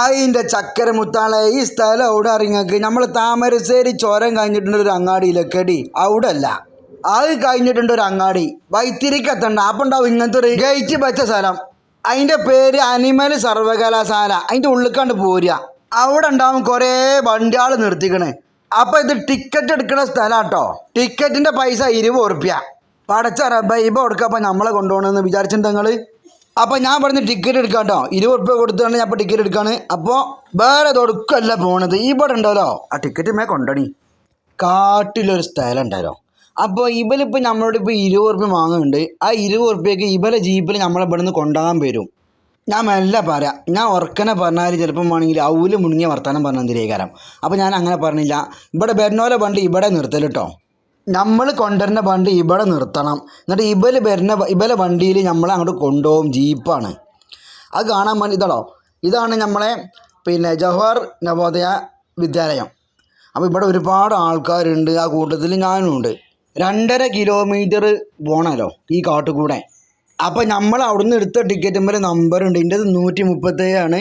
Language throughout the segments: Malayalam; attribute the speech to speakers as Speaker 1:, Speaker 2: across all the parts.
Speaker 1: അതിന്റെ ചക്കര മുത്താളെ ഈ സ്ഥലം അവിടെ അറിങ്ങക്ക് നമ്മൾ താമരശ്ശേരി ചോരം കഴിഞ്ഞിട്ടുണ്ട് ഒരു അങ്ങാടിയിലൊക്കെടി അവിടെ അല്ല അത് കഴിഞ്ഞിട്ടുണ്ട് ഒരു അങ്ങാടി. വൈത്തിരിക്ക് എത്തണ്ട അപ്പം ഉണ്ടാവും ഇങ്ങനത്തെ ഒരു ഗേറ്റ് വെച്ച സ്ഥലം. അതിന്റെ പേര് അനിമൽ സർവകലാശാല. അതിന്റെ ഉള്ളിക്കാണ്ട് പോരുക. അവിടെ ഉണ്ടാവും കുറേ വണ്ടിയാൾ നിർത്തിക്കണ്. അപ്പം ഇത് ടിക്കറ്റ് എടുക്കുന്ന സ്ഥലം കേട്ടോ ടിക്കറ്റിന്റെ പൈസ ഇരുപത് ഉറുപ്പ്യ. പടച്ച റബ്ബ ഇപ്പം കൊടുക്കപ്പോൾ നമ്മളെ കൊണ്ടുപോകണമെന്ന് വിചാരിച്ചിട്ടുണ്ട് നിങ്ങൾ അപ്പോൾ ഞാൻ പറഞ്ഞ് ടിക്കറ്റ് എടുക്കാം കേട്ടോ ഇരുപത് റുപ്യ കൊടുത്താണ് ഞാൻ ഇപ്പോൾ ടിക്കറ്റ് എടുക്കാണ്. അപ്പോൾ വേറെ തൊടുക്കല്ല പോണത്. ഇവിടെ ഉണ്ടല്ലോ. ആ ടിക്കറ്റ് മേ കൊണ്ടണി കാട്ടിലൊരു സ്ഥലം ഉണ്ടല്ലോ അപ്പോൾ ഇവലിപ്പോൾ നമ്മളോട് ഇപ്പോൾ ഇരുപത് ഉറുപ്പ്യ വാങ്ങുന്നുണ്ട്. ആ ഇരുപത് ഉറുപ്പ്യക്ക് ഇവലെ ജീപ്പിൽ നമ്മളെ ഇവിടെ നിന്ന് കൊണ്ടുപോകാൻ വരും. ഞാൻ മെല്ലെ പറയാം. ഞാൻ ഉറക്കനെ പറഞ്ഞാൽ ചിലപ്പം വേണമെങ്കിൽ അവൽ മുണുങ്ങിയ വർത്തമാനം പറഞ്ഞാൽ തിരികാരം അപ്പോൾ ഞാൻ അങ്ങനെ പറഞ്ഞില്ല. ഇവിടെ ബെർണോലെ വണ്ടി ഇവിടെ നിർത്തൽ കേട്ടോ നമ്മൾ കൊണ്ടുവരുന്ന വണ്ടി ഇവിടെ നിർത്തണം. എന്നിട്ട് ഇവർ വരുന്ന ഇവലെ വണ്ടിയിൽ നമ്മൾ അങ്ങോട്ട് കൊണ്ടുപോകും ജീപ്പാണ്. അത് കാണാൻ വേണ്ടി ഇതാണോ? ഇതാണ് നമ്മളെ പിന്നെ ജവഹർ നവോദയ വിദ്യാലയം. അപ്പോൾ ഇവിടെ ഒരുപാട് ആൾക്കാരുണ്ട്. ആ കൂട്ടത്തിൽ ഞാനും ഉണ്ട് രണ്ടര കിലോമീറ്റർ പോകണമല്ലോ ഈ കാട്ടുകൂടെ. അപ്പോൾ നമ്മൾ അവിടുന്ന് എടുത്ത ടിക്കറ്റുമ്പോൾ നമ്പർ ഉണ്ട്. എന്റെ നൂറ്റി മുപ്പത്തേഴാണ്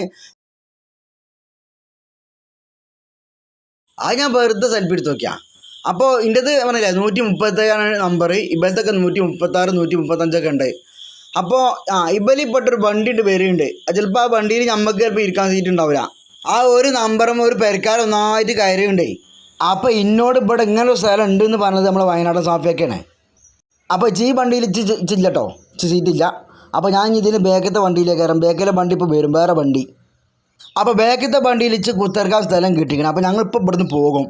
Speaker 1: അത് ഞാൻ വെറുതെ സെൽഫി എടുത്ത് നോക്കിയാ. അപ്പോൾ ഇന്റെത് പറഞ്ഞില്ലേ നൂറ്റി മുപ്പത്തേഴാണ് നമ്പർ ഇബലത്തൊക്കെ നൂറ്റി മുപ്പത്താറ് നൂറ്റി മുപ്പത്തഞ്ചൊക്കെ ഉണ്ട്. അപ്പോൾ ആ ഇബലിപ്പെട്ടൊരു വണ്ടി പേരുണ്ട്. ചിലപ്പോൾ ആ വണ്ടിയിൽ നമുക്ക് ചിലപ്പോൾ ഇരിക്കാൻ സീറ്റ് ഉണ്ടാവില്ല ആ ഒരു നമ്പറും ഒരു പെരക്കാരും ഒന്നായിട്ട് കയറിയുണ്ടേ അപ്പോൾ ഇന്നോട് ഇവിടെ ഇങ്ങനൊരു സ്ഥലം ഉണ്ട് എന്ന് പറഞ്ഞത് നമ്മളെ വയനാടൻ സാഫിയൊക്കെയാണ്. അപ്പോൾ ഈ വണ്ടിയിൽ ചില്ലട്ടോ സീറ്റില്ല. അപ്പോൾ ഞാൻ ഇതിന് ബേക്കത്തെ വണ്ടിയിലേക്ക് കയറാം. ബേക്കിലെ വണ്ടി ഇപ്പോൾ വരും. വേറെ വണ്ടി. അപ്പോൾ ബേക്കത്തെ വണ്ടിയിൽ ഇച്ച് കുത്തിറക്കാൻ സ്ഥലം കിട്ടിക്കണം. അപ്പോൾ ഞങ്ങളിപ്പോൾ ഇവിടുന്ന് പോകും.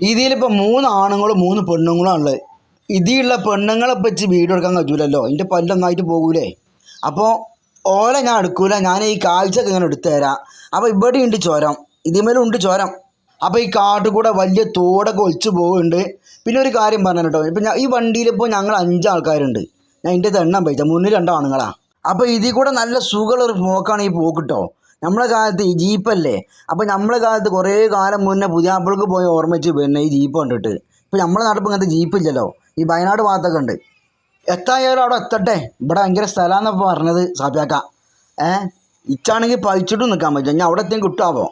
Speaker 1: ഇതിലിപ്പോൾ മൂന്ന് ആണുങ്ങളും മൂന്ന് പെണ്ണുങ്ങളും ഉള്ളത് ഇതിലുള്ള പെണ്ണുങ്ങളെ വെച്ച് വീഡിയോ എടുക്കാൻ കഴിയൂലല്ലോ എന്റെ പല്ലൊന്നായിട്ട് പോകൂലേ. അപ്പോൾ ഓല ഞാൻ എടുക്കൂല. ഞാൻ ഈ കാഴ്ചയൊക്കെ ഇങ്ങനെ എടുത്തു തരാം. അപ്പോൾ ഇവിടെ ഉണ്ട് ചോരം. ഇതിന്മേലും ഉണ്ട് ചോരം. അപ്പോൾ ഈ കാട്ടിൽ കൂടെ വലിയ തോടൊക്കെ ഒളിച്ചു പോകുന്നുണ്ട് പിന്നെ ഒരു കാര്യം പറഞ്ഞു കേട്ടോ. ഇപ്പം ഈ വണ്ടിയിലിപ്പോൾ ഞങ്ങൾ അഞ്ച് ആൾക്കാരുണ്ട്. ഞാൻ ഇതിന്റെ എണ്ണം പൈസ. മുന്നിൽ രണ്ടാണുങ്ങളാണ് അപ്പോൾ ഇതിൽ കൂടെ നല്ല സുഖമുള്ളൊരു പോക്കാണ് ഈ പോക്ക് കേട്ടോ. നമ്മളെ കാലത്ത് ഈ ജീപ്പല്ലേ? അപ്പോൾ നമ്മളെ കാലത്ത് കുറേ കാലം മുന്നേ പുതിയാപ്പിൾക്ക് പോയി ഓർമ്മിച്ച് പിന്നെ ഈ ജീപ്പ് കണ്ടിട്ട്. ഇപ്പോൾ നമ്മളെ നാട്ടിൽ ഇങ്ങനത്തെ ജീപ്പ് ഇല്ലല്ലോ. ഈ വയനാട് ഭാഗത്തൊക്കെ ഉണ്ട്. എത്തായാലും അവിടെ എത്തട്ടെ. ഇവിടെ ഭയങ്കര സ്ഥലമാണെന്നപ്പോൾ പറഞ്ഞത് സാപ്യാക്ക ഏ? ഇച്ചാണെങ്കിൽ പഴിച്ചിട്ടും നിൽക്കാൻ പറ്റില്ല. ഞാൻ അവിടെ എത്തിയും കിട്ടാവോ?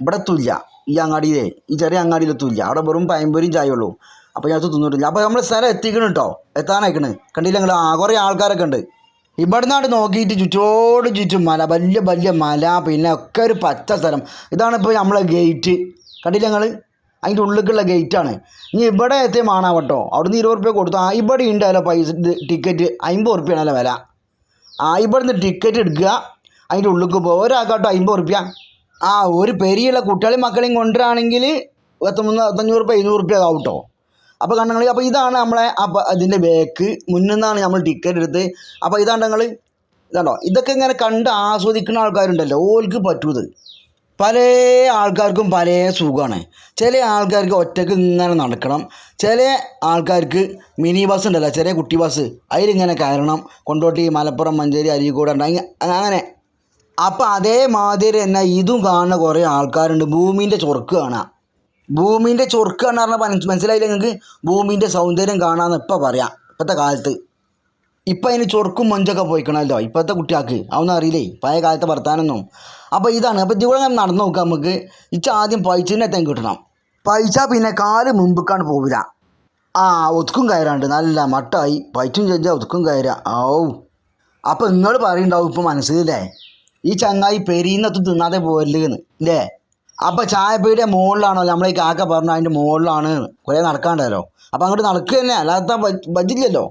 Speaker 1: ഇവിടെ എത്തൂല്ല. ഈ അങ്ങാടിയിലേ. ഈ ചെറിയ അങ്ങാടിയിൽ എത്തൂല്ല. അവിടെ വെറും പയമ്പൊരിയും ചായയുള്ളൂ അപ്പോൾ ഞാൻ തിന്നിട്ടില്ല. അപ്പോൾ നമ്മൾ സ്ഥലം എത്തിക്കണം കേട്ടോ എത്താനായിക്കണ്. കണ്ടില്ല നിങ്ങൾ ആ കുറേ ആൾക്കാരൊക്കെ ഉണ്ട്. ഇവിടുന്നാണ്ട് നോക്കിയിട്ട് ചുറ്റോട് ചുറ്റും മല വലിയ വലിയ മല പിന്നെ ഒക്കെ ഒരു പച്ച സ്ഥലം. ഇതാണ് ഇപ്പോൾ നമ്മളെ ഗേറ്റ് കണ്ടില്ല ഞങ്ങൾ അതിന്റെ ഉള്ളിലേക്കുള്ള ഗേറ്റാണ് ഇനി ഇവിടെ എത്തിയ മാണാവട്ടോ. അവിടുന്ന് ഇരുപത് റുപ്യ കൊടുത്തു. ആ ഇവിടെ ഉണ്ടല്ലോ പൈസ ടിക്കറ്റ് അമ്പത് റുപ്യാണല്ലോ വില. ആ ഇവിടുന്ന് ടിക്കറ്റ് എടുക്കുക. അതിന്റെ ഉള്ളിലേക്ക് പോകുക ഒരാൾക്കാട്ടോ അമ്പത് റുപ്യ. ആ ഒരു പെരിയുള്ള കുട്ടികളെയും മക്കളെയും കൊണ്ടുവരാണെങ്കിൽ പത്തൊമ്പത് പത്തഞ്ഞൂറ് റുപ്യ ഇരുന്നൂറ് റുപ്യ ആവും കേട്ടോ അപ്പോൾ കണ്ടങ്ങൾ അപ്പോൾ ഇതാണ് നമ്മളെ അപ്പോൾ അതിന്റെ ബാക്ക് മുന്നിൽ നിന്നാണ് നമ്മൾ ടിക്കറ്റ് എടുത്ത്. അപ്പോൾ ഇതാണ് നിങ്ങൾ ഇതാണോ? ഇതൊക്കെ ഇങ്ങനെ കണ്ട് ആസ്വദിക്കുന്ന ആൾക്കാരുണ്ടല്ലോ. ഓൽക്ക് പറ്റൂത്. പല ആൾക്കാർക്കും പല സുഖമാണ് ചില ആൾക്കാർക്ക് ഒറ്റയ്ക്ക് ഇങ്ങനെ നടക്കണം. ചില ആൾക്കാർക്ക് മിനി ബസ് ഉണ്ടല്ലോ. ചെറിയ കുട്ടി ബസ് അതിലിങ്ങനെ കയറണം. കൊണ്ടോട്ടി മലപ്പുറം മഞ്ചേരി അരീക്കോട് അങ്ങനെ. അപ്പോൾ അതേമാതിരി തന്നെ ഇതും കാണുന്ന കുറേ ആൾക്കാരുണ്ട്. ഭൂമിന്റെ ചൊറുക്ക് കാണാം. ഭൂമിന്റെ പറഞ്ഞാൽ മനസ് മനസ്സിലായില്ല നിങ്ങൾക്ക്? ഭൂമിന്റെ സൗന്ദര്യം കാണാമെന്ന് ഇപ്പം പറയാം. ഇപ്പോഴത്തെ കാലത്ത്. ഇപ്പം അതിന് ചൊറുക്കും മഞ്ചൊക്കെ പോയിക്കണമല്ലോ ഇപ്പോഴത്തെ കുട്ടികൾക്ക്. അതൊന്നും അറിയില്ലേ? പഴയ കാലത്തെ വർത്താനൊന്നും. അപ്പോൾ ഇതാണ്. അപ്പോൾ ഇതിവിടെ നടന്നു നോക്കാം നമുക്ക്. ഇച്ച ആദ്യം പൈച്ചിന്റെ തേങ്ങ കിട്ടണം. പൈസ പിന്നെ കാൽ മുമ്പിക്കാണ് പോവില്ല. ആ ഒതുക്കും കയറാണ്ട്. നല്ല മട്ടായി. പൈച്ചും ചോദിച്ചാൽ ഒതുക്കും കയറുക ഓ അപ്പോൾ നിങ്ങൾ പറയുണ്ടാവും ഇപ്പോൾ മനസ്സിലല്ലേ? ഈ ചങ്ങായി പെരീന്നത്ത് തിന്നാതെ പോരലെന്ന് ഇല്ലേ? അപ്പോൾ ചായപ്പീടിയ മുകളിലാണോ നമ്മൾ ഈ കാക്ക പറഞ്ഞ അതിന്റെ മുകളിലാണ് കുറേ നടക്കാണ്ടല്ലോ അപ്പോൾ അങ്ങോട്ട് നടക്കുക തന്നെ. അല്ലാത്ത ബജില്ലല്ലോ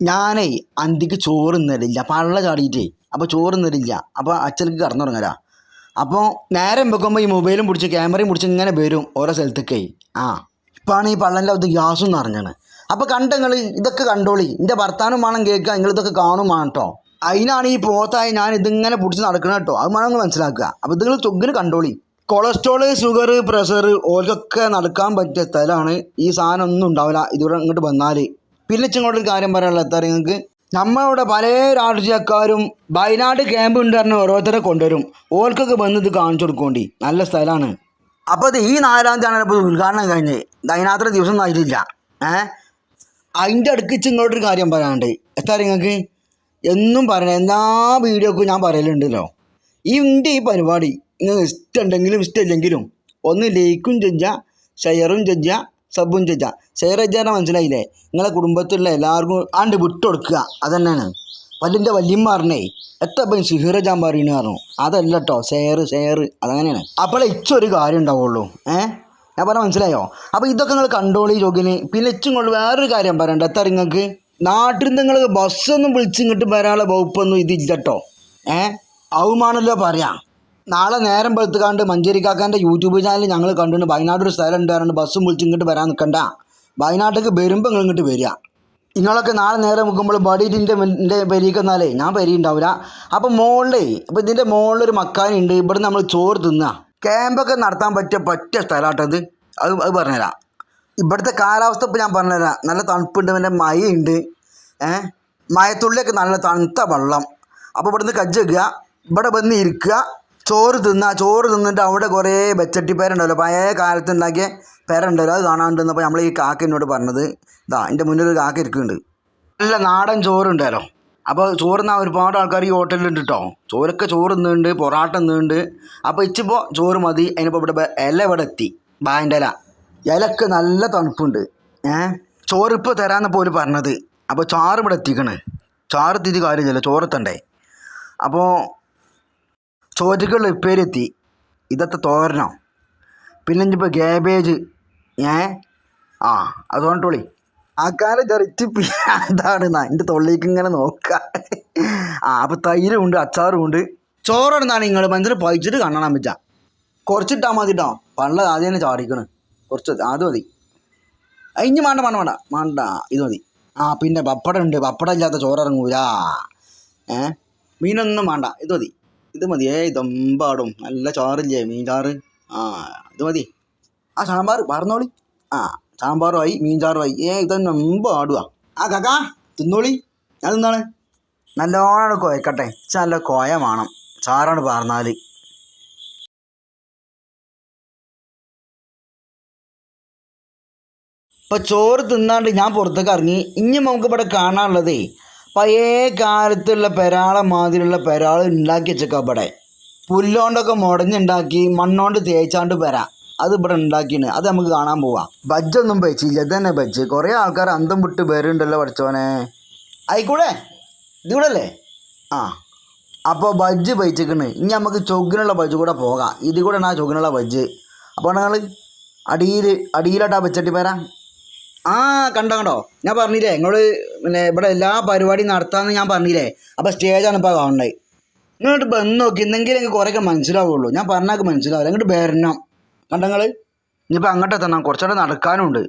Speaker 1: ഞാനേ അന്തിക്ക് ചോറ് നിന്നില്ല പള്ള ചാടിയിട്ടേ. അപ്പോൾ ചോറ് നിന്നില്ല അപ്പോൾ അച്ഛനക്ക് കടന്നുറങ്ങല. അപ്പോൾ നേരം വെക്കുമ്പോൾ ഈ മൊബൈലും പിടിച്ച് ക്യാമറയും പിടിച്ച് ഇങ്ങനെ വരും ഓരോ സ്ഥലത്തേക്കേ. ആ ഇപ്പാണ് ഈ പള്ളന്റെ അത് ഗ്യാസും നിറഞ്ഞാണ്. അപ്പോൾ കണ്ടങ്ങൾ ഇതൊക്കെ കണ്ടോളി. എന്റെ ഭർത്താനും വേണം കേൾക്കുക നിങ്ങൾ ഇതൊക്കെ കാണും വേണം കേട്ടോ അതിനാണ് ഈ പോത്തായി ഞാൻ ഇതിങ്ങനെ പിടിച്ച് നടക്കണം കേട്ടോ അത് വേണം ഒന്ന് മനസ്സിലാക്കുക. അപ്പോൾ നിങ്ങൾ ചൊഗ്ഗിന് കണ്ടോളി. കൊളസ്ട്രോൾ ഷുഗർ പ്രഷർ ഓർക്കൊക്കെ നടക്കാൻ പറ്റിയ സ്ഥലമാണ് ഈ സാധനം ഒന്നും ഉണ്ടാവില്ല. ഇതിവിടെ ഇങ്ങോട്ട് വന്നാൽ പിന്നെ ഇങ്ങോട്ടൊരു കാര്യം പറയാനുള്ള എത്താ നിങ്ങൾക്ക്? നമ്മളിവിടെ പല രാഷ്ട്രീയക്കാരും വയനാട് ക്യാമ്പ് ഉണ്ട് പറഞ്ഞ് ഓരോരുത്തരെ കൊണ്ടുവരും. ഓർക്കൊക്കെ വന്ന് ഇത് കാണിച്ചു കൊടുക്കേണ്ടി. നല്ല സ്ഥലമാണ്. അപ്പോൾ ഇത് ഈ നാലാം തീയതിയാണ് ഇപ്പോൾ ഉദ്ഘാടനം കഴിഞ്ഞ് അതിനകത്ര ദിവസം ആയിട്ടില്ല ഏ? അതിന്റെ അടുക്കിച്ച് ഇങ്ങോട്ടൊരു കാര്യം പറയാനുണ്ട്. എത്താ നിങ്ങൾക്ക്? എന്നും പറയണ. എല്ലാ വീഡിയോക്കും ഞാൻ പറയലുണ്ടല്ലോ. ഈ ഉണ്ട് ഈ പരിപാടി. നിങ്ങൾക്ക് ഇഷ്ടമുണ്ടെങ്കിലും ഇഷ്ടമില്ലെങ്കിലും. ഒന്ന് ലൈക്കും ചെയ്യുക ഷെയറും ചെയ്യുക സബും ചെയ്യുക ഷെയർ ചെയ്യാൻ മനസ്സിലായില്ലേ? നിങ്ങളെ കുടുംബത്തിലുള്ള എല്ലാവർക്കും ആണ്ട് വിട്ടു വിട്ടുകൊടുക്കുക അതന്നെയാണ് പല്ലിന്റെ വല്യമ്മ പറഞ്ഞേ എത്ര ഇപ്പം സിഹിറ ഞാൻ പറയുന്നു പറഞ്ഞു. അതല്ല കേട്ടോ ഷെയർ ഷെയർ. അതങ്ങനെയാണ്. അപ്പോൾ ഇച്ചൊരു കാര്യം ഉണ്ടാവുള്ളൂ. ഏഹ് ഞാൻ പറഞ്ഞ മനസ്സിലായോ? അപ്പോൾ ഇതൊക്കെ നിങ്ങൾ കണ്ടോളി ജോഗിന് പിന്നെ ഇച്ചും കൊണ്ട് വേറൊരു കാര്യം പറയണ്ട. എത്ര നിങ്ങൾക്ക് നാട്ടിൽ നിന്ന് നിങ്ങൾ ബസ്സൊന്നും വിളിച്ചിങ്ങോട്ട് വരാനുള്ള വകുപ്പൊന്നും ഇതില്ല കേട്ടോ ഏഹ് അവമാണല്ലോ പറയാം. നാളെ നേരം പെടുത്തുകാണ്ട് മഞ്ചേരി കാക്കാന്റെ യൂട്യൂബ് ചാനൽ ഞങ്ങൾ കണ്ടുണ്ട്. വയനാട് ഒരു സ്ഥലം ഉണ്ടായിരുന്നു ബസ്സും വിളിച്ച് ഇങ്ങോട്ട് വരാൻ നിൽക്കണ്ട വയനാട്ടിലേക്ക് വരുമ്പോൾ ഇങ്ങോട്ട് വരിക. നിങ്ങളൊക്കെ നാളെ നേരം നോക്കുമ്പോൾ ബഡീറ്റിന്റെ എന്റെ പെരീക്കെന്നാലേ ഞാൻ പെരി ഉണ്ടാവില്ല അപ്പം മുകളിലേ അപ്പോൾ ഇതിന്റെ മുകളിലൊരു മക്കാനുണ്ട്. ഇവിടെ നമ്മൾ ചോറ് തിന്നുക ക്യാമ്പൊക്കെ നടത്താൻ പറ്റിയ പറ്റിയ സ്ഥലമാട്ടത് അത് അത് പറഞ്ഞുതരാം ഇവിടുത്തെ കാലാവസ്ഥ ഇപ്പം ഞാൻ പറഞ്ഞുതരാം നല്ല തണുപ്പുണ്ട് പിന്നെ മഴയുണ്ട്. ഏഹ് മഴത്തുള്ളിയൊക്കെ നല്ല തണുത്ത വെള്ളം. അപ്പോൾ ഇവിടുന്ന് കജ്ജ് വെക്കുക. ഇവിടെ വന്ന് ഇരിക്കുക. ചോറ് തിന്ന ചോറ് തിന്നിട്ട് അവിടെ കുറേ വെച്ചട്ടി പേരുണ്ടല്ലോ പഴയ കാലത്ത് ഉണ്ടാക്കിയ പേരുണ്ടല്ലോ അത് കാണാണ്ടിരുന്നപ്പോൾ നമ്മൾ ഈ കാക്ക എന്നോട് പറഞ്ഞത് ഇതാ എന്റെ മുന്നിൽ ഒരു കാക്ക ഇരിക്കുന്നുണ്ട്. നല്ല നാടൻ ചോറുണ്ടല്ലോ. അപ്പോൾ ചോറ് തന്നാൽ ഒരുപാട് ആൾക്കാർ ഈ ഹോട്ടലിലുണ്ട് കേട്ടോ ചോറൊക്കെ ചോറ് തിന്നുണ്ട് പൊറാട്ട തിന്നുണ്ട് അപ്പോൾ ഇച്ചിപ്പോൾ ചോറ് മതി അതിനിപ്പോൾ ഇവിടെ ഇല ഇവിടെ എത്തി. ബാന്റെ ഇല ഇലക്ക് നല്ല തണുപ്പുണ്ട്. ഏഹ് ചോറ് ഇപ്പോൾ തരാമെന്ന് പോലും പറഞ്ഞത്. അപ്പോൾ ചാറ് ഇവിടെ എത്തിക്കണേ. ചാറ് തിരി കാര്യമില്ലല്ലോ ചോറെത്തണ്ടേ അപ്പോൾ ചോറ്റക്കുള്ള ഉപ്പേരെത്തി ഇതത്തെ തോരനോ പിന്നെ ഇനിയിപ്പോൾ ഗ്യാബേജ് ഏ? ആ അതുകൊണ്ടോളി. ആ കാലം ചെറിച്ച് അതാണ് എന്റെ തൊള്ളിക്ക് ഇങ്ങനെ നോക്കുക ആ അപ്പോൾ തൈരും ഉണ്ട് അച്ചാറും ഉണ്ട്. ചോറെടുന്നാണ് നിങ്ങൾ മനസ്സിൽ പഴിച്ചിട്ട് കാണണം വെച്ച കുറച്ചിട്ടാൽ മതി കേട്ടോ പള്ള ആദ്യം തന്നെ ചാടിക്കണ്. കുറച്ച് അത് മതി. ഇനി വേണ്ട വേണ്ട വേണ്ട. വേണ്ട ഇത് മതി. ആ പിന്നെ പപ്പടം ഉണ്ട്. പപ്പടം ഇല്ലാത്ത ചോറിറങ്ങൂല ഏ? മീനൊന്നും വേണ്ട. ഇത് മതി. ഇത് മതി. ഏ ഇതെമ്പാടും നല്ല ചാറില്ലേ മീൻ ചാറ് ആ ഇത് മതി. ആ സാമ്പാർ പറഞ്ഞോളി ആ സാമ്പാറുമായി മീൻ ചാറുമായി ഏ ഇതന്നെ എമ്പാടുക ആ കാക്കാ തിന്നോളി. ഞാൻ തിന്നാണ്. നല്ലോണം കോയക്കട്ടെ. നല്ല കോയ വേണം. ചാറാണ് പറഞ്ഞാൽ ഇപ്പം ചോറ് തിന്നാണ്ട് ഞാൻ പുറത്തേക്ക് ഇറങ്ങി. ഇനി നമുക്ക് ഇവിടെ കാണാനുള്ളതേ പഴയ കാലത്തുള്ള പെരാള മാതിരിയുള്ള പെരാൾ ഉണ്ടാക്കി വെച്ചേക്കാം ഇവിടെ പുല്ലോണ്ടൊക്കെ മുടഞ്ഞുണ്ടാക്കി മണ്ണോണ്ട് തേച്ചാണ്ട് പെര. അത് ഇവിടെ ഉണ്ടാക്കിയാണ് അത് നമുക്ക് കാണാൻ പോവാം. ബജ്ജൊന്നും വെച്ചില്ല ഇത് തന്നെ ബജ്ജ്. കുറേ ആൾക്കാർ അന്തം വിട്ട് പേരുണ്ടല്ലോ പഠിച്ചോനെ. ആയിക്കൂടെ? ഇതിവിടെ അല്ലേ ആ. അപ്പോൾ ബജ്ജ് വെച്ചിക്കണ് ഇനി നമുക്ക് ചൊഗ്ഗിനുള്ള ബജ്ജ് കൂടെ പോകാം. ഇത് കൂടെയാണ് ആ ചൊഗ്ഗിനുള്ള ബജ്ജ്. അപ്പോൾ നിങ്ങൾ അടിയിൽ അടിയിലോട്ടാ വെച്ചട്ടി പേരാ. ആ കണ്ടോ കണ്ടോ? ഞാൻ പറഞ്ഞില്ലേ നിങ്ങൾ പിന്നെ ഇവിടെ എല്ലാ പരിപാടിയും നടത്താമെന്ന് ഞാൻ പറഞ്ഞില്ലേ? അപ്പോൾ സ്റ്റേജാണ് ഇപ്പോൾ കാണേണ്ടത് ഇങ്ങോട്ട് വന്ന് നോക്കി എന്തെങ്കിലും എനിക്ക് കുറേയൊക്കെ മനസ്സിലാവുള്ളൂ. ഞാൻ പറഞ്ഞാൽ മനസ്സിലാവില്ല. ഇങ്ങോട്ട് വരണം. കണ്ടങ്ങൾ ഇനിയിപ്പോൾ അങ്ങോട്ട് എത്തണം. കുറച്ചുകൂടെ നടക്കാനുണ്ട്.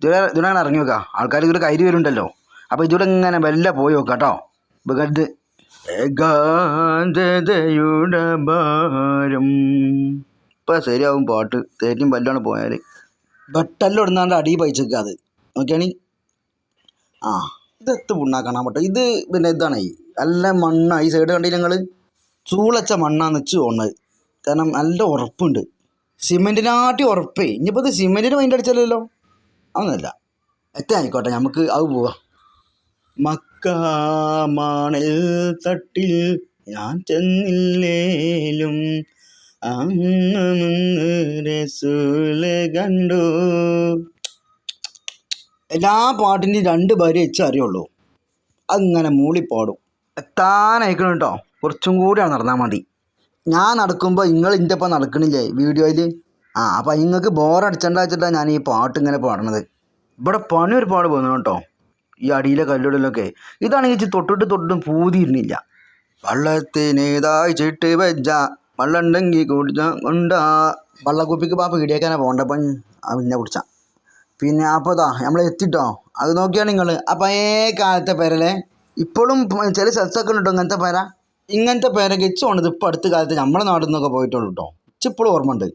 Speaker 1: ഇതിലെ ഇതിനെ ഇറങ്ങി വെക്കാം ആൾക്കാർ ഇതിൽ കയറി വരുന്നുണ്ടല്ലോ. അപ്പോൾ ഇതിലൂടെ ഇങ്ങനെ വല്ല പോയി നോക്കാം കേട്ടോ. ഇപ്പം ശരിയാവും പാട്ട്. തേറ്റും വല്ലാണ് പോയാൽ വെട്ടെല്ലാം ഇടുന്നാണ്ട് അടി പയിച്ചേക്കുക അത്. നോക്കിയാണി? ആ ഇതെത്ത് പുണ്ണാക്കണം പറ്റോ ഇത് പിന്നെ ഇതാണ്. നല്ല മണ്ണ. ഈ സൈഡ് കണ്ടില്ല ഞങ്ങൾ ചൂളച്ച മണ്ണാന്ന് വെച്ച് തോന്നുന്നത് കാരണം നല്ല ഉറപ്പുണ്ട്. സിമെന്റിനാട്ടി ഉറപ്പേ. ഇനിയിപ്പോൾ ഇത് സിമെന്റിന് മൈൻഡ് അടിച്ചല്ലോ അതൊന്നുമല്ല. എത്ര ആയിക്കോട്ടെ നമുക്ക് അത് പോവാം. മക്കാമാണൽ തട്ടിൽ ഞാൻ ചെന്നില്ലേലും കണ്ടു. എല്ലാ പാട്ടിന്റെയും രണ്ട് വരി വെച്ച് അറിയുള്ളൂ. അങ്ങനെ പാടും എത്താനായിക്കണം കേട്ടോ കുറച്ചും കൂടിയാണ് നടന്നാൽ മതി. ഞാൻ നടക്കുമ്പോൾ നിങ്ങൾ എന്റെ ഒപ്പം നടക്കണില്ലേ വീഡിയോയിൽ ആ അപ്പം നിങ്ങൾക്ക് ബോറടിച്ചണ്ട വെച്ചിട്ടാണ് ഞാൻ ഈ പാട്ട് ഇങ്ങനെ പാടണത്. ഇവിടെ പണി ഒരുപാട് പോകുന്നു കേട്ടോ. ഈ അടിയിലെ കല്ലുകളിലൊക്കെ. ഇതാണെങ്കിൽ തൊട്ടിട്ട് തൊട്ടിട്ടും പൂതിയിരുന്നില്ല. വള്ളത്തിനേതായി ചിട്ട് വെച്ച വള്ളമുണ്ടെങ്കിൽ കുടിച്ച കൊണ്ട വള്ളക്കുപ്പിക്ക് പാപ്പ ഇടിയേക്കാനാ പോകണ്ടപ്പം ആ പിന്നെ കുടിച്ചാൽ പിന്നെ അപ്പോൾ ഇതാ നമ്മൾ എത്തിട്ടോ. അത് നോക്കിയാണ് നിങ്ങൾ പഴയ കാലത്തെ പേരല്ലേ? ഇപ്പോഴും ചില സ്ഥലത്തൊക്കെ ഉണ്ടോ ഇങ്ങനത്തെ പേര. ഇങ്ങനത്തെ പേരൊക്കെ ഇച്ചുകൊണ്ട് ഇപ്പോൾ അടുത്ത കാലത്ത് നമ്മുടെ നാട്ടിൽ നിന്നൊക്കെ പോയിട്ടുള്ളൂ കേട്ടോ ഇച്ചിപ്പോഴും ഓർമ്മ ഉണ്ട്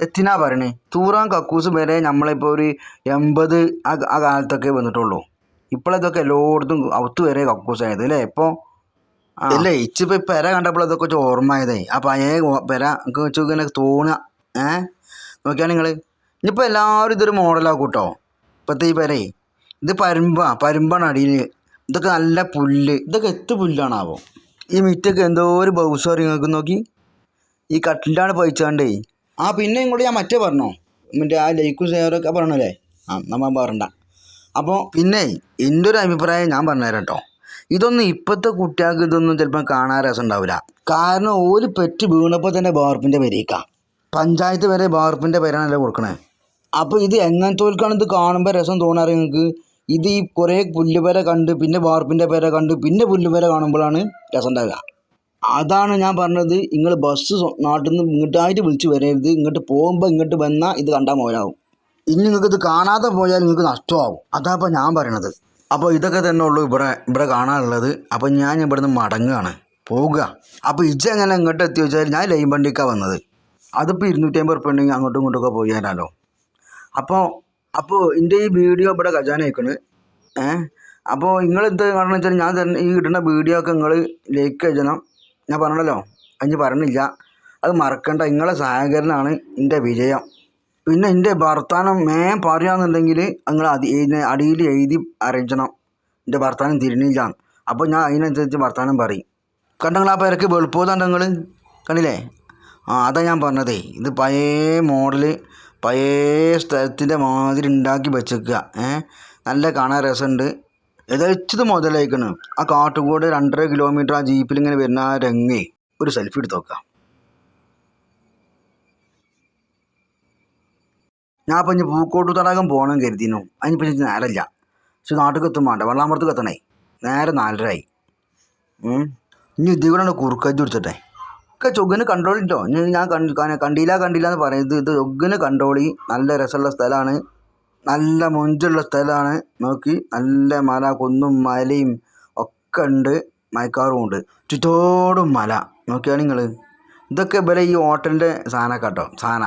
Speaker 1: എത്തിനാ പറയണേ? തൂറാൻ കക്കൂസ് വരെ നമ്മളിപ്പോൾ ഒരു എൺപത് ആ ആ കാലത്തൊക്കെ വന്നിട്ടുള്ളൂ. ഇപ്പോഴതൊക്കെ എല്ലായിടത്തും അവത്ത് വരെ കക്കൂസായത് അല്ലേ? ഇപ്പോൾ അല്ലേ ഇച്ചിപ്പോ പെര കണ്ടപ്പോൾ അതൊക്കെ വെച്ച് ഓർമ്മയതേ ആ പഴയ പെര ഒക്കെ വെച്ച് ഇങ്ങനെ തോണുക ഏ? നോക്കിയാൽ നിങ്ങൾ ഇനിയിപ്പോൾ എല്ലാവരും ഇതൊരു മോഡലാക്കും കേട്ടോ ഇപ്പോഴത്തെ ഈ പെരേ. ഇത് പരുമ്പ പരുമ്പാണ് അടിയിൽ ഇതൊക്കെ നല്ല പുല്ല്. ഇതൊക്കെ എത്ത് പുല്ലാണാവോ? ഈ മിറ്റൊക്കെ എന്തോ ഒരു ബൗസർ നിങ്ങൾക്ക് നോക്കി. ഈ കട്ടിലാണ് പഴിച്ചാണ്ടേ. ആ പിന്നെ ഇങ്ങോട്ട് ഞാൻ മറ്റേ പറഞ്ഞോ? മറ്റേ ആ ലൈക്കും ഷെയറൊക്കെ പറഞ്ഞല്ലേ? ആ നമ്മൾ പറഞ്ഞ അപ്പോൾ പിന്നെ എന്റെ ഒരു അഭിപ്രായം ഞാൻ പറഞ്ഞുതരാം കേട്ടോ ഇതൊന്നും ഇപ്പോഴത്തെ കുട്ടികൾക്ക് ഇതൊന്നും ചിലപ്പോൾ കാണാൻ രസം ഉണ്ടാവില്ല കാരണം ഓൽ പെറ്റ് വീണപ്പോൾ തന്നെ ബാർപ്പിന്റെ പേരേക്കാം. പഞ്ചായത്ത് വരെ ബാർപ്പിന്റെ പേരാണല്ലോ കൊടുക്കണേ. അപ്പോൾ ഇത് എങ്ങനത്തോൽക്കാണ് ഇത് കാണുമ്പോൾ രസം തോന്നാറ് നിങ്ങൾക്ക്? ഇത് ഈ കുറേ പുല്ലുപേര കണ്ട് പിന്നെ വാർപ്പിന്റെ പേര കണ്ട് പിന്നെ പുല്ലുപേര കാണുമ്പോഴാണ് രസം ഉണ്ടാവുക അതാണ് ഞാൻ പറഞ്ഞത്. നിങ്ങൾ ബസ് നാട്ടിൽ നിന്ന് ഇങ്ങോട്ടായിട്ട് വിളിച്ച് വരരുത്. ഇങ്ങോട്ട് പോകുമ്പോൾ ഇങ്ങോട്ട് വന്നാൽ ഇത് കണ്ടാൽ മോലാവും ഇനി നിങ്ങൾക്ക് ഇത് കാണാതെ പോയാൽ നിങ്ങൾക്ക് നഷ്ടമാവും. ഇപ്പോൾ ഞാൻ പറയണത്. അപ്പോൾ ഇതൊക്കെ തന്നെ ഉള്ളൂ ഇവിടെ ഇവിടെ കാണാനുള്ളത്. അപ്പോൾ ഞാൻ ഇവിടുന്ന് മടങ്ങുകയാണ്. പോവുക. അപ്പോൾ ഇജ് എങ്ങനെ ഇങ്ങോട്ട് എത്തി വെച്ചാൽ ഞാൻ ലൈൻ വണ്ടിക്കാണ് വന്നത്. അതിപ്പോൾ ഇരുന്നൂറ്റി അമ്പത് ഉണ്ടെങ്കിൽ അങ്ങോട്ടും ഇങ്ങോട്ടൊക്കെ പോയി തരാമല്ലോ അപ്പോൾ അപ്പോൾ എന്റെ ഈ വീഡിയോ ഇവിടെ ഖജാന അയക്കണ് ഏ? അപ്പോൾ നിങ്ങൾ എന്ത് കാരണം വെച്ചാൽ ഞാൻ തന്നെ ഈ ഇടുന്ന വീഡിയോ ഒക്കെ നിങ്ങൾ ലൈക്ക് ചെയ്യണം. ഞാൻ പറഞ്ഞല്ലോ. അതിന് പറഞ്ഞില്ല. അത് മറക്കണ്ട. നിങ്ങളെ സഹകരണമാണ് എന്റെ വിജയം. പിന്നെ എന്റെ വർത്താനം മേ പറയാന്നുണ്ടെങ്കിൽ നിങ്ങൾ അതി അടിയിൽ എഴുതി അറിയിക്കണം. എന്റെ വർത്താനം തിരിഞ്ഞില്ല അപ്പോൾ ഞാൻ അതിനനുസരിച്ച് വർത്താനം പറയും. കണ്ടങ്ങൾ ആ പേരക്ക് വെളുപ്പോതാണ്ട് നിങ്ങൾ കണ്ടില്ലേ? ആ അതാ ഞാൻ പറഞ്ഞതേ. ഇത് പഴയ മോഡൽ പഴയ സ്ഥലത്തിന്റെ മാതിരി ഉണ്ടാക്കി വെച്ചേക്കുക. നല്ല കാണാൻ രസമുണ്ട്. യഥേച്ചത് മുതലേക്കണ് ആ കാട്ടുകൂടെ രണ്ടര കിലോമീറ്റർ ആ ജീപ്പിൽ ഇങ്ങനെ വരുന്ന ആ രംഗേ ഒരു സെൽഫി എടുത്ത് നോക്കാം. ഞാൻ ഇപ്പം ഇനി പൂക്കോട്ടു തടാകം പോകണം കരുതിനു അതിനിപ്പം എനിക്ക് നേരമില്ല. പക്ഷെ നാട്ടിൽ എത്തും വേണ്ട. വെള്ളാമ്പുറത്ത് എത്തണേ. നേരെ നാലരയായി. ഇനി ഇത് കൂടെ കുറുക്കജ്ജ് കൊടുത്തിട്ടെ ഒക്കെ ചൊഗ്ഗിന് കൺട്രോൾ ഞാൻ കണ്ടില്ല കണ്ടില്ല എന്ന് പറയുന്നത് ഇത് ചൊഗ്ഗിന് കൺട്രോളി നല്ല രസമുള്ള സ്ഥലമാണ്. നല്ല മൊഞ്ചുള്ള സ്ഥലമാണ്. നോക്കി. നല്ല മല കുന്നും മലയും ഒക്കെ ഉണ്ട്. മയക്കാറും ഉണ്ട്. ചുറ്റോടും മല. നോക്കിയാണ് നിങ്ങൾ ഇതൊക്കെ ഇവരെ ഈ ഹോട്ടലിന്റെ സാധനമൊക്കെ കേട്ടോ. സാധന.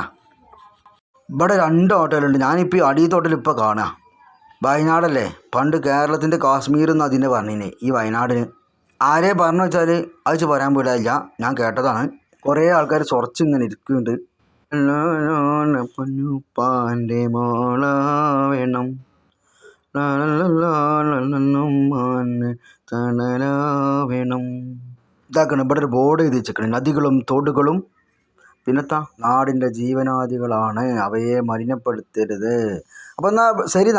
Speaker 1: ഇവിടെ രണ്ട് ഹോട്ടലുണ്ട്. ഞാനിപ്പോൾ ഈ അടിയത്തെ ഹോട്ടൽ ഇപ്പോൾ കാണുക വയനാടല്ലേ? പണ്ട് കേരളത്തിന്റെ കാശ്മീർ എന്ന് അതിനെ പറഞ്ഞിനെ ഈ വയനാടിന്. ആരെ പറഞ്ഞു വെച്ചാൽ അത് പറയാൻ പോലില്ല ഞാൻ കേട്ടതാണ്. കുറേ ആൾക്കാർ ചൊറച്ച് ഇങ്ങനെ ഇരിക്കുന്നുണ്ട്. പൊന്നുപ്പാന്റെ മോള വേണം. തണലാ വേണം. ഇതാക്കണം. ഇവിടെ ഒരു ബോർഡ് എഴുതി വെച്ചേക്കണേ. നദികളും തോടുകളും പിന്നെത്താ നാടിന്റെ ജീവനാദികളാണ്. അവയെ മലിനപ്പെടുത്തരുത്. അപ്പോൾ എന്നാൽ ശരി